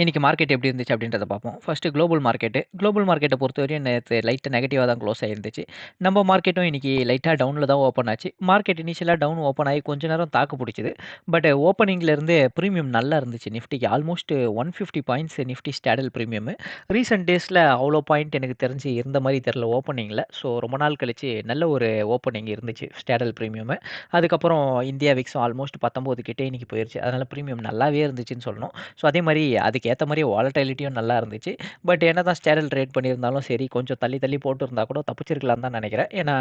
இன்றைக்கி மார்க்கெட் எப்படி இருந்துச்சு அப்படின்றத பார்ப்போம். First global market. குளோபல் மார்க்கெட்டை பொறுத்தவரையும் நேற்று லைட்டாக நெகட்டிவாக தான் க்ளோஸ் ஆயிருந்துச்சு. நம்ம மார்க்கெட்டும் இன்னைக்கு லைட்டாக டவுனில் தான் ஓப்பன் ஆச்சு. மார்க்கெட் இனிஷியலாக டவுன் ஓப்பன் ஆகி கொஞ்ச நேரம் தாக்கு பிடிச்சிது பட் ஓப்பனிங்லேருந்து ப்ரீமியம் நல்லா இருந்துச்சு நிஃப்டிக்கு. Almost 150 points Nifty straddle premium recent டேஸில் அவ்வளோ பாயிண்ட் எனக்கு தெரிஞ்சு இருந்த மாதிரி தெரில ஓப்பனிங்கில் ஸோ ரொம்ப நாள் கழிச்சு நல்ல ஒரு ஓப்பனிங் இருந்துச்சு ஸ்டாடல் ப்ரீமியம் அதுக்கப்புறம் இந்தியா விக்ஸும் ஆல்மோஸ்ட் பத்தொம்போது கிட்டே இன்றைக்கி போயிடுச்சு அதனால் ப்ரீமியம் நல்லாவே இருந்துச்சுன்னு சொல்லணும். ஸோ அதே மாதிரி அதுக்கு ஏற்ற மாதிரி வாலட்டிலிட்டியும் நல்லா இருந்துச்சு. பட் என்ன தான் ஸ்டேரல் ட்ரேட் பண்ணியிருந்தாலும் சரி, கொஞ்சம் தள்ளி தள்ளி போட்டிருந்தா கூட தப்பிச்சிருக்கலாம் தான் நினைக்கிறேன் ஏன்னா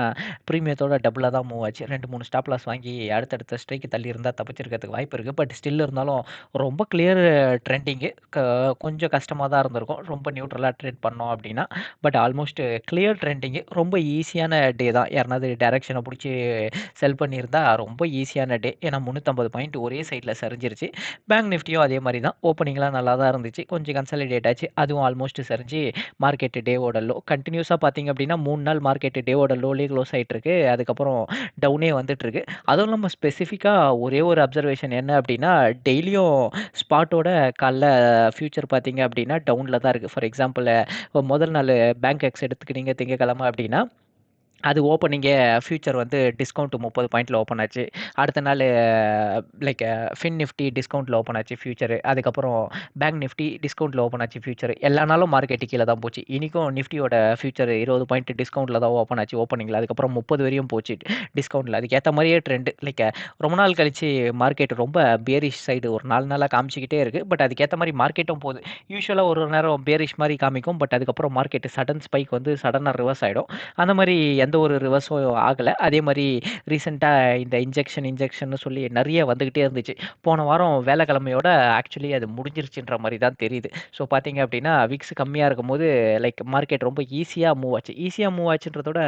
ப்ரீமியத்தோட டபுளாக தான் மூவ் ஆச்சு. 2, 3 ஸ்டாப் லாஸ் வாங்கி அடுத்தடுத்த ஸ்ட்ரைக்கு தள்ளி இருந்தால் தப்பிச்சிருக்கிறதுக்கு வாய்ப்பு இருக்குது பட் ஸ்டில் இருந்தாலும் ரொம்ப கிளியர் ட்ரெண்டிங்கு. க கொஞ்சம் கஷ்டமாக தான் இருந்திருக்கும். ரொம்ப நியூட்ரலாக ட்ரேட் பண்ணோம் அப்படின்னா. But almost clear trending. ரொம்ப ஈஸியான டே தான். யாருனாவது டேரெக்ஷனை பிடிச்சி செல் பண்ணியிருந்தா ரொம்ப ஈஸியான டே. ஏன்னா 350 பாயிண்ட் ஒரே சைட்டில் சரிஞ்சிருச்சு. பேங்க் நிஃப்டியும் அதே மாதிரி தான். ஓப்பனிங்லாம் நல்லா தான் இருந்துச்சு. கொஞ்சம் கன்சாலிடேட் ஆச்சு. அதுவும் ஆல்மோஸ்ட் சரிஞ்சு மார்க்கெட் டேவோட லோ. கண்டினியூஸாக பார்த்தீங்க அப்படின்னா மூணு நாள் மார்க்கெட் டேவோட லோலேயே க்ளோஸ் ஆகிட்டுருக்கு அதுக்கப்புறம் டவுனே வந்துட்டுருக்கு. அதுவும் நம்ம ஸ்பெசிஃபிக்காக ஒரே ஒரு அப்சர்வேஷன் என்ன அப்படின்னா, டெய்லியும் ஸ்பாட்டோட காலைல ஃப்யூச்சர் பார்த்தீங்க அப்படின்னா டவுனில் தான் இருக்குது ஃபார் எக்ஸாம்பிள் முதல் நாள் பேங்க் எக்ஸ் எடுத்துக்கிட்டீங்க திங்கக்கிழமை அப்படின்னா, அது ஓப்பனிங்கே ஃபியூச்சர் வந்து டிஸ்கவுண்ட் முப்பது பாயிண்டில் ஓப்பன் ஆச்சு. அடுத்த நாள் லைக் ஃபின் நிஃப்டி டிஸ்கவுண்ட்டில் ஓப்பன் ஆச்சு ஃபியூச்சர் அதுக்கப்புறம் பேங்க் நிஃப்டி டிஸ்கவுண்ட்டில் ஓப்பன் ஆச்சு ஃபியூச்சர் எல்லா நாளும் மார்க்கெட் கீழே தான் போச்சு. இன்னைக்கும் நிஃப்டியோட ஃபியூச்சர் 20 பாயிண்ட் டிஸ்கவுண்ட்டில் தான் ஓப்பன் ஆச்சு ஓப்பனிங்கில் அதுக்கப்புறம் 30 வரையும் போச்சு டிஸ்கவுண்ட்டில் அதுக்கு மாதிரியே மாரியே ட்ரெண்ட். லைக் ரொம்ப நாள் கழிச்சு மார்க்கெட் ரொம்ப பேரிஷ் சைடு ஒரு நாலு நாளாக காமிச்சிக்கிட்டே இருக்குது பட் அதுக்கேற்ற மாதிரி மார்க்கெட்டும் போகுது. யூஸ்வலாக ஒரு ஒரு நேரம் பேரிஷ் மாதிரி காமிக்கும். பட் அதுக்கப்புறம் மார்க்கெட் சடன் ஸ்பைக் வந்து சடனாக ரிவர்ஸ் ஆகிடும் அந்த மாதிரி எந்த ஒரு ரிவர்ஸும் ஆகலை அதே மாதிரி ரீசெண்டாக இந்த இன்ஜெக்ஷன் இன்ஜெக்ஷன்னு சொல்லி நிறைய வந்துக்கிட்டே இருந்துச்சு. போன வாரம் வேலைக்கிழமையோட ஆக்சுவலி அது முடிஞ்சிருச்சுன்ற மாதிரி தான் தெரியுது. ஸோ பார்த்தீங்க அப்படின்னா விக்ஸ் கம்மியாக இருக்கும்போது லைக் மார்க்கெட் ரொம்ப ஈஸியாக மூவ் ஆச்சு. ஈஸியாக மூவ் ஆச்சுன்றதோட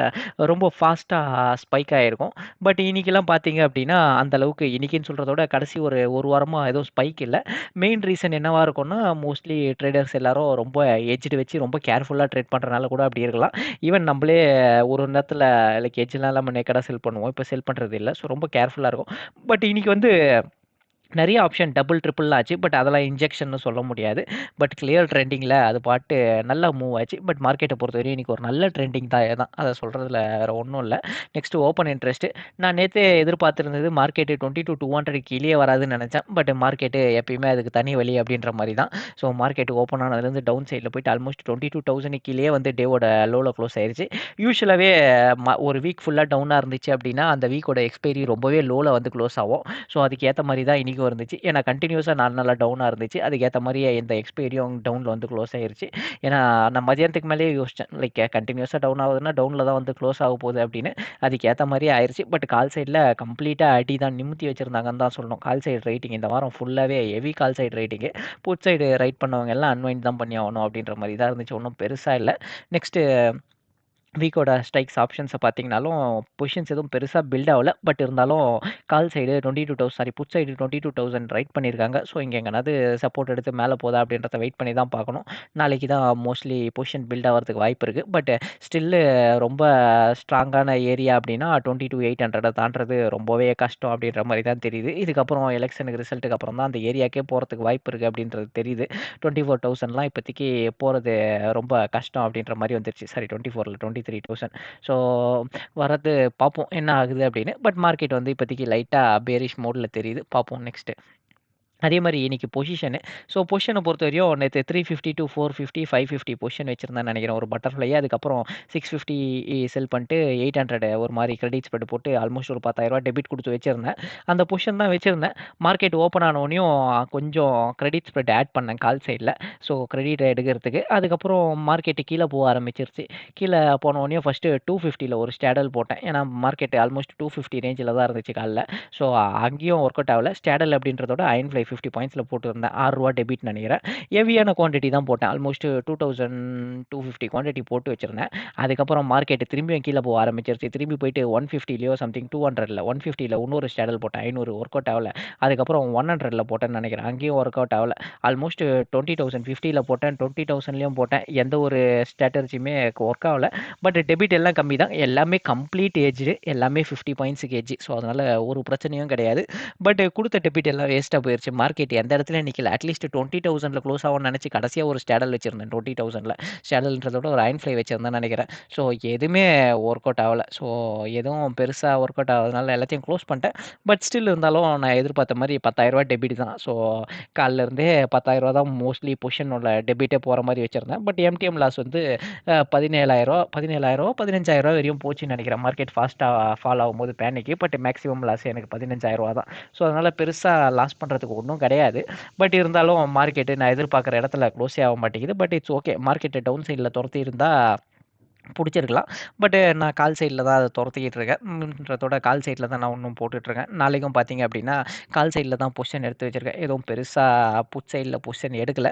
ரொம்ப ஃபாஸ்ட்டாக ஸ்பைக் ஆகிருக்கும் பட் இன்றைக்கெல்லாம் பார்த்தீங்க அப்படின்னா, அந்த அளவுக்கு இன்னைக்குன்னு சொல்றத விட கடைசி ஒரு ஒரு வாரமாக எதுவும் ஸ்பைக் இல்லை மெயின் ரீசன் என்னவாக இருக்கும்னா, மோஸ்ட்லி ட்ரேடர்ஸ் எல்லாரும் ரொம்ப எட்ஜ்டு வச்சு ரொம்ப கேர்ஃபுல்லாக ட்ரேட் பண்ணுறனால கூட அப்படி இருக்கலாம். ஈவன் நம்மளே ஒரு நேரத்தில் லைக் எஜ்ஜெல்லாம் இல்லாம நேக்கடாக செல் பண்ணுவோம். இப்போ செல் பண்ணுறது இல்லை ஸோ ரொம்ப கேர்ஃபுல்லாக இருக்கும். பட் இன்றைக்கி வந்து நிறைய ஆப்ஷன் டபுள், ட்ரிபிள்லாம் ஆச்சு. பட் அதெல்லாம் இன்ஜெக்ஷன்னு சொல்ல முடியாது. பட் கிளியர் ட்ரெண்டிங்கில் அது பாட்டு நல்லா மூவ் ஆச்சு. பட் மார்க்கெட்டை பொறுத்தவரையும் இன்னைக்கு ஒரு நல்ல ட்ரெண்டிங் தான் தான். அதை சொல்கிறதுல வேறு ஒன்றும் இல்லை நெக்ஸ்ட் ஓப்பன் இன்ட்ரெஸ்ட். நான் நேத்தே எதிர்பார்த்திருந்தது மார்க்கெட் 22,200 கீழயே வராதுன்னு நினச்சேன் பட் மார்க்கெட்டு எப்பயுமே அதுக்கு தனி வழி அப்படின்ற மாதிரி தான். ஸோ மார்க்கெட் ஓப்பன் ஆனதுலேருந்து டவுன் சைடில் போயிட்டு ஆல்மோஸ்ட் 22,000 கீழயே வந்து டேவோட லோவில் க்ளோஸ் ஆயிருச்சு. யூஸ்வலாகவே ஒரு வீக் ஃபுல்லாக டவுனாக இருந்துச்சு அப்படின்னா, அந்த வீக்கோட எக்ஸ்பைரி ரொம்பவே லோவில் வந்து க்ளோஸ் ஆகும். ஸோ அதுக்கு ஏற்ற மாதிரி தான் இன்னைக்கும் இருந்துச்சு. ஏன்னா கண்டினியூஸாக நாலு நாளாக டவுனாக இருந்துச்சு. அதுக்கு மாதிரியே மாரியே இந்த எக்ஸ்பீரியும் டவுனில் வந்து க்ளோஸ் ஆயிருச்சு. ஏன்னா நான் மதியானத்துக்கு மேலேயே யோசிச்சேன். லைக் கண்டினியூஸாக டவுன் ஆகுதுன்னா டவுனில் தான் வந்து க்ளோஸ் ஆக போகுது அப்படின்னு. அதுக்கு மாதிரியே ஆயிடுச்சு பட் கால் சைடில் கம்ப்ளீட்டாக அடி தான் நிமித்தி வச்சுருந்தாங்கன்னு தான் சொல்லணும். கால் சைடு ரைட்டிங் இந்த வாரம் ஃபுல்லாகவே heavy call side writing. Put side write பண்ணவங்க எல்லாம் அன்வைண்ட் தான் பண்ணி ஆகணும் அப்படின்ற மாதிரி தான் இருந்துச்சு. ஒன்றும் பெருசாக இல்லை நெக்ஸ்ட்டு வீக்கோட ஸ்ட்ரைக்ஸ் ஆப்ஷன்ஸை பார்த்தீங்கனாலும், பொசிஷன்ஸ் எதுவும் பெருசாக பில்ட் ஆகல பட் இருந்தாலும் call side 22,000 sorry put side 22,000 write பண்ணியிருக்காங்க. ஸோ இங்கே எங்கனாவது சப்போர்ட் எடுத்து மேலே போதா அப்படின்றத வெயிட் பண்ணி தான் பார்க்கணும். நாளைக்கு தான் மோஸ்ட்லி பொசிஷன் பில்ட் ஆகிறதுக்கு வாய்ப்பு இருக்குது பட் ஸ்டில்லு ரொம்ப ஸ்ட்ராங்கான ஏரியா அப்படின்னா 22,800 தாண்டுறது ரொம்பவே கஷ்டம் அப்படின்ற மாதிரி தான் தெரியுது. இதுக்கப்புறம் எலெக்ஷனுக்கு ரிசல்ட்டுக்கு அப்புறம் தான் அந்த ஏரியாக்கே போகிறதுக்கு வாய்ப்பு இருக்குது அப்படின்றது தெரியுது. 24,000லாம் இப்போதைக்கு போகிறது ரொம்ப கஷ்டம் அப்படின்ற மாதிரி வந்துருச்சு. Sorry forty three thousand so வரது பார்ப்போம் என்ன ஆகுது அப்படின்னு. பட் மார்க்கெட் வந்து இப்போதைக்கு லைட்டாக பேரிஷ் மோட்ல தெரியுது. பார்ப்போம் நெக்ஸ்ட்டு. அதே மாதிரி இன்றைக்கி பொசிஷனு. ஸோ பொசிஷன பொறுத்தவரையும் நேத்து 350 டூ 450, 550 பொசிஷன் வச்சிருந்தேன்னு நினைக்கிறேன் ஒரு பட்டர்ஃப்ளை. அதுக்கப்புறம் 650 செல் பண்ணிட்டு 800 ஒரு மாதிரி கிரெடிட் ஸ்ப்ரெட் போட்டு ஆல்மோஸ்ட் ஒரு பத்தாயிரரூபா டெபிட் கொடுத்து வச்சுருந்தேன் அந்த பொசிஷன் தான் வச்சுருந்தேன் மார்க்கெட் ஓப்பன் ஆனோனயும் கொஞ்சம் கிரெடிட் ஸ்ப்ரெட் ஆட் பண்ணேன் கால் சைடில் ஸோ கிரெடிட் எடுக்கிறதுக்கு. அதுக்கப்புறம் மார்க்கெட்டு கீழே போக ஆரம்பிச்சிருச்சு. கீழே கீழ ஃபஸ்ட்டு ஃபர்ஸ்ட்டு 250ல ஒரு ஸ்டேடல் போட்டேன். ஏன்னா மார்க்கெட் ஆல்மோஸ்ட் 250 ரேஞ்சில தான் இருந்துச்சு காலைல. ஸோ அங்கேயும் ஒர்க் அவுட் ஆகல. ஸ்டேடல் அப்படின்றதோட அயன் ஃப்ளை ஃபிஃப்டி பாயிண்ட்ஸில் போட்டுருந்தேன் ஆறுரூவா டெபிட் நினைக்கிறேன் ஹெவியான குவான்டிட்டி தான் போட்டேன். ஆல்மோஸ்ட் 2,250 குவான்டிட்டி போட்டு வச்சிருந்தேன். அதுக்கப்புறம் மார்க்கெட் திரும்பியும் கீழே போக ஆரம்பிச்சிருச்சு. திரும்பி போயிட்டு 150லயோ சம்திங் 200ல 150ல இன்னொரு ஸ்டாடல் போட்டேன். 500 ஒர்க் அவுட் ஆகல. அதுக்கப்புறம் 100ல போட்டேன்னு நினைக்கிறேன் அங்கேயும் ஒர்க் அவுட் ஆகல. ஆல்மோஸ்ட் 20,050ல போட்டேன். 20,000லயும் போட்டேன். எந்த ஒரு ஸ்ட்ராட்டஜியுமே ஒர்க் ஆகல. பட் டெபிட் எல்லாம் கம்மி தான். எல்லாமே கம்ப்ளீட் எட்ஜ்டு. எல்லாமே ஃபிஃப்டி பாயிண்ட்ஸுக்கு ஏஜ் ஸோ அதனால் ஒரு பிரச்சனையும் கிடையாது. பட் கொடுத்த டெபிட் எல்லாம் வேஸ்ட்டாக போயிடுச்சு மார்க்கெட் எந்த இடத்துல நிற்கல அட்லீஸ்ட் 20,000ல க்ளோஸ் ஆகும்னு நினச்சி கடைசியாக ஒரு ஸ்டேடல் வச்சுருந்தேன் டுவெண்ட்டி தௌசண்டில் ஸ்டேடல்ன்றதோட ஒரு அயன் ஃப்ளை வச்சுருந்தேன் நினைக்கிறேன் ஸோ எதுவுமே ஒர்க் அவுட் ஆகலை ஸோ எதுவும் பெருசாக ஒர்க் அவுட் ஆகிறதுனால எல்லாத்தையும் க்ளோஸ் பண்ணிட்டேன். பட் ஸ்டில் இருந்தாலும் நான் எதிர்பார்த்த மாதிரி பத்தாயிரரூபா டெபிட் தான். ஸோ காலைல இருந்தே ரூ. 10,000 தான் மோஸ்ட்லி பொசிஷனோட டெபிட்டே போகிற மாதிரி வச்சுருந்தேன் பட் எம்டிஎம் லாஸ் வந்து அ 17,000 17,000 15,000 வரையும் போச்சுன்னு நினைக்கிறேன் மார்க்கெட் ஃபாஸ்ட்டாக ஃபால் ஆகும்போது பேனிக்கு. பட் மேக்ஸிமம் லாஸ் எனக்கு ரூ. 15,000 தான். ஸோ அதனால் பெருசாக லாஸ் பண்ணுறதுக்கு ஒன்றும் ஒன்றும் கிடையாது. பட் இருந்தாலும் மார்க்கெட்டு நான் எதிர்பார்க்குற இடத்துல க்ளோஸே ஆக மாட்டேங்குது. But it's okay. Market down சைடில் துரத்தி இருந்தால் பிடிச்சிருக்கலாம் பட் நான் கால் சைடில் தான் அதை துரத்திக்கிட்டு இருக்கேன்ன்றதோட கால் சைடில் தான் நான் ஒன்றும் போட்டுட்ருக்கேன். நாளைக்கும் பார்த்தீங்க அப்படின்னா கால் சைடில் தான் பொசிஷன் எடுத்து வச்சிருக்கேன். எதுவும் பெருசாக புட் சைடில் பொசிஷன் எடுக்கலை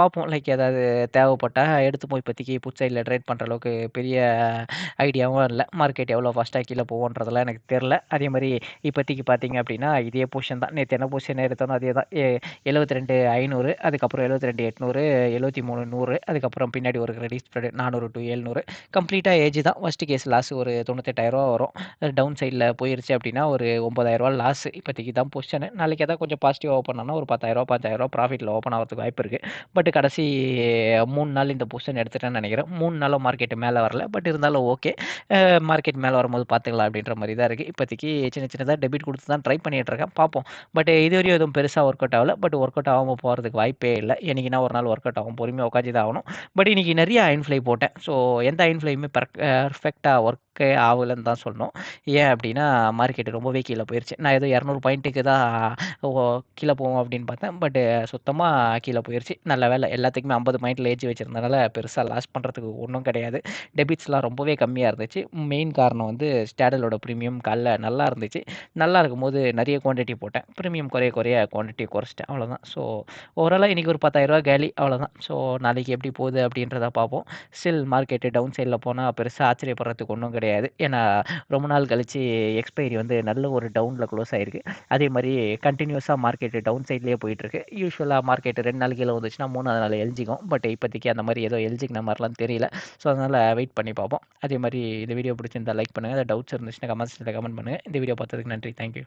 பார்ப்போம். லைக் ஏதாவது தேவைப்பட்டால் எடுத்து போய் இப்போதைக்கு புட் சைடில் ட்ரேட் பண்ணுற அளவுக்கு பெரிய ஐடியாவும் இல்லை மார்க்கெட் எவ்வளோ ஃபாஸ்ட்டா கீழே போகுன்றதெல்லாம் எனக்கு தெரில அதே மாதிரி இப்போதைக்கு பார்த்தீங்க அப்படின்னா இதே பொசிஷன் தான். நேற்று என்ன பொசிஷன் எடுத்தனோ அதே தான். எ 72,500 அதுக்கப்புறம் 72,800 73,100 அதுக்கப்புறம் பின்னாடி ஒரு கிரெடிட் ஸ்ப்ரெட் 400 டூ 700 கம்ப்ளீட்டாக ஏஜ் தான். ஃபஸ்ட்டு கேஸ் லாஸ் ஒரு தொண்ணூத்தெட்டாயிரரூவா வரும். டவுன் சைடில் போயிருச்சு அப்படின்னா ஒரு ஒம்பதாயிரரூவா லாஸ். இப்போதைக்கு தான் பொசிஷன். நாளைக்கு ஏதாவது கொஞ்சம் பாசிட்டிவ் ஓப்பன் ஆனால் ஒரு பத்தாயிரரூவா பத்தாயிரரூவா ப்ராஃபிட்டில் ஓப்பன் ஆகிறதுக்கு வாய்ப்பு இருக்குது பட் கடைசி மூணு நாள் இந்த பொசிஷன் எடுத்துட்டேன்னு நினைக்கிறேன் மூணு நாளும் மார்க்கெட் மேலே வரல. பட் இருந்தாலும் ஓகே. மார்க்கெட் மேலே வரும்போது பார்த்துக்கலாம் அப்படின்ற மாதிரி தான் இருக்குது இப்போதைக்கு சின்ன சின்னதாக டெபிட் கொடுத்து தான் ட்ரை பண்ணிகிட்ருக்கேன் பார்ப்போம். பட் இதுவரையும் எதுவும் பெருசாக ஒர்க் அவுட் ஆகலை பட் ஒர்க் அவுட் ஆகாம போகிறதுக்கு வாய்ப்பே இல்லை என்னைக்குனா ஒரு நாள் ஒர்க் அவுட் ஆகும். பொறுமையாக உட்காந்து தான் ஆகணும். பட் இன்றைக்கி நிறைய அயன் ஃப்ளை போட்டேன். ஸோ எந்த அயன் ஃப்ளையுமே பெர்க் ஒர்க்கே ஆகலன்னு தான் சொல்லணும். ஏன் அப்படின்னா மார்க்கெட் ரொம்பவே கீழே போயிடுச்சு நான் ஏதோ 200 பாயிண்ட்டுக்கு தான் ஓ போவோம் அப்படின்னு பார்த்தேன். பட் சுத்தமாக கீழே போயிடுச்சு நல்ல வேலை எல்லாத்துக்குமே 50 பாயிண்ட்ல ஏஜ் வச்சிருந்தனால பெருசாக லாஸ் பண்ணுறதுக்கு ஒன்றும் கிடையாது. டெபிட்ஸ்லாம் ரொம்பவே கம்மியாக இருந்துச்சு. மெயின் காரணம் வந்து ஸ்டாடலோட ப்ரீமியம் காலைல நல்லா இருந்துச்சு. நல்லா இருக்கும்போது நிறைய குவான்டிட்டி போட்டேன். ப்ரீமியம் குறைய குறைய குவான்டிட்டி குறைச்சிட்டேன் அவ்வளோதான். ஸோ ஓவராலாக இன்னைக்கு ஒரு ரூ. 10,000 காலி அவ்வளோதான். ஸோ நாளைக்கு எப்படி போகுது அப்படின்றத பார்ப்போம். ஸ்டில் மார்க்கெட்டு டவுன் சைட்ல போனால் பெருசாக ஆச்சரியப்படுறதுக்கு ஒன்றும் கிடையாது. ஏன்னா ரொம்ப நாள் கழித்து எக்ஸ்பைரி வந்து நல்ல ஒரு டவுனில் க்ளோஸ் ஆகிருக்கு அதே மாதிரி கண்டினியூஸாக மார்க்கெட்டு டவுன் சைட்லேயே போயிட்டுருக்கு. யூஸ்வலாக மார்க்கெட்டு ரெண்டு நாள் கீழே வந்துச்சுன்னா மூணாவது நாள் எல்ஜிக்கும். பட் இப்போதைக்கு அந்த மாதிரி ஏதோ எல்ஜிக்கின மாதிரிலாம் தெரியல. ஸோ அதனால் வெயிட் பண்ணி பார்ப்போம். அதே மாதிரி இந்த வீடியோ பிடிச்சிருந்தா லைக் பண்ணுங்கள் அதை டவுட்ஸ் இருந்துச்சுன்னா கமெண்ட் கமெண்ட் பண்ணுங்கள் இந்த வீடியோ பார்த்ததுக்கு நன்றி. Thank you.